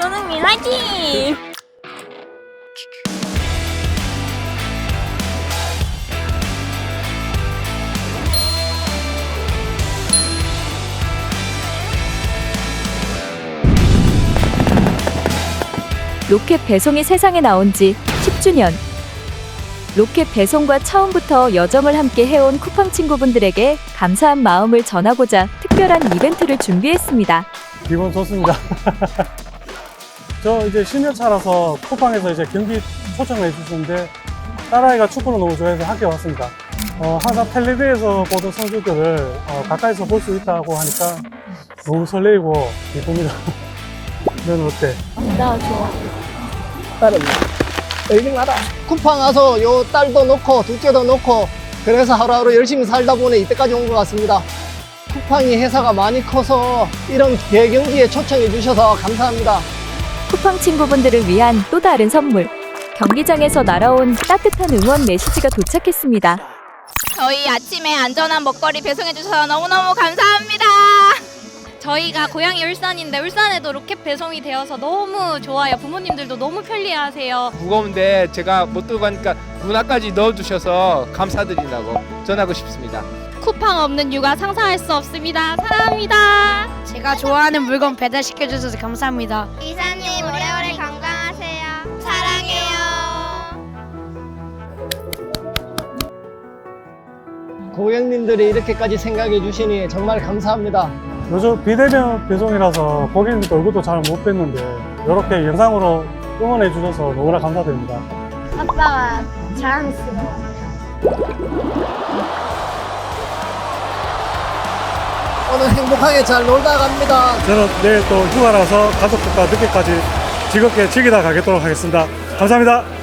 손흥민 화이팅! 로켓 배송이 세상에 나온 지 10주년. 로켓 배송과 처음부터 여정을 함께 해온 쿠팡 친구분들에게 감사한 마음을 전하고자 특별한 이벤트를 준비했습니다. 기분 좋습니다. 저 이제 10년 차라서 쿠팡에서 이제 경기 초청을 해주시는데 딸아이가 축구를 너무 좋아해서 학교 왔습니다. 어, 항상 텔레비에서 보던 선수들을 어, 가까이서 볼 수 있다고 하니까 너무 설레이고 기쁩니다. 넌 어때? 쿠팡 와서 요 딸도 놓고 둘째도 놓고 그래서 하루하루 열심히 살다 보니 이때까지 온 것 같습니다. 쿠팡이 회사가 많이 커서 이런 대경기에 초청해 주셔서 감사합니다. 쿠팡 친구분들을 위한 또 다른 선물. 경기장에서 날아온 따뜻한 응원 메시지가 도착했습니다. 저희 아침에 안전한 먹거리 배송해주셔서 너무너무 감사합니다. 저희가 고향이 울산인데 울산에도 로켓 배송이 되어서 너무 좋아요. 부모님들도 너무 편리하세요. 무거운데 제가 못 들고 가니까 문화까지 넣어주셔서 감사드린다고 전하고 싶습니다. 쿠팡 없는 육아 상상할 수 없습니다. 사랑합니다. 제가 좋아하는 물건 배달시켜 주셔서 감사합니다. 이사님 오래오래 건강하세요. 사랑해요. 고객님들이 이렇게까지 생각해 주시니 정말 감사합니다. 요즘 비대면 배송이라서 고객님들 얼굴도 잘 못 뵀는데 이렇게 영상으로 응원해 주셔서 너무나 감사드립니다. 아빠가 자랑스러워. 오늘 행복하게 잘 놀다 갑니다. 저는 내일 또 휴가라서 가족들과 늦게까지 즐겁게 즐기다 가겠도록 하겠습니다. 감사합니다.